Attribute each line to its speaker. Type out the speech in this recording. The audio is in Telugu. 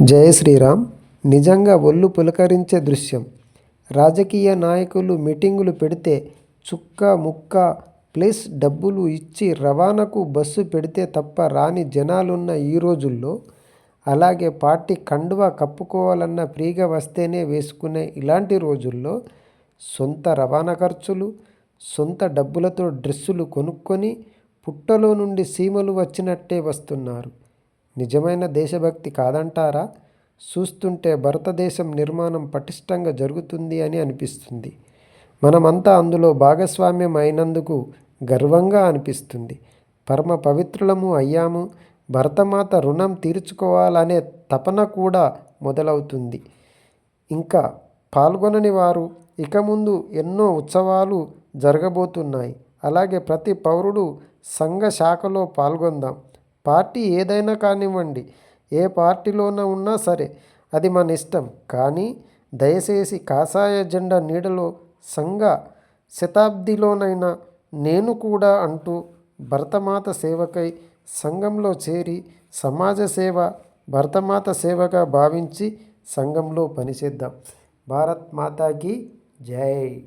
Speaker 1: జయ శ్రీరామ్ నిజంగా ఒళ్ళు పులకరించే దృశ్యం. రాజకీయ నాయకులు మీటింగులు పెడితే చుక్క ముక్క ప్లస్ డబ్బులు ఇచ్చి రవాణాకు బస్సు పెడితే తప్ప రాని జనాలున్న ఈ రోజుల్లో అలాగే పార్టీ కండువా కప్పుకోవాలన్న ఫ్రీగా వస్తేనే వేసుకునే ఇలాంటి రోజుల్లో సొంత రవాణా ఖర్చులు సొంత డబ్బులతో డ్రెస్సులు కొనుక్కొని పుట్టలో నుండి సీమలు వచ్చినట్టే వస్తున్నారు. నిజమైన దేశభక్తి కాదంటారా? చూస్తుంటే భారతదేశం నిర్మాణం పటిష్టంగా జరుగుతుంది అని అనిపిస్తుంది. మనమంతా అందులో భాగస్వామ్యం అయినందుకు గర్వంగా అనిపిస్తుంది. పరమ పవిత్రులము అయ్యాము. భరతమాత రుణం తీర్చుకోవాలనే తపన కూడా మొదలవుతుంది. ఇంకా పాల్గొనని వారు ఇక ముందు ఎన్నో ఉత్సవాలు జరగబోతున్నాయి. అలాగే ప్రతి పౌరుడు సంఘ శాఖలో పాల్గొందాం. పార్టీ ఏదైనా కానివ్వండి ఏ పార్టీలోన ఉన్నా సరే అది మన ఇష్టం. కానీ దయచేసి కాషాయ జెండా నీడలో సంఘ శతాబ్దిలోనైనా నేను కూడా అంటూ భరతమాత సేవకై సంఘంలో చేరి సమాజ సేవ భరతమాత సేవగా భావించి సంఘంలో పనిచేద్దాం. భారత్ మాతాకి జై.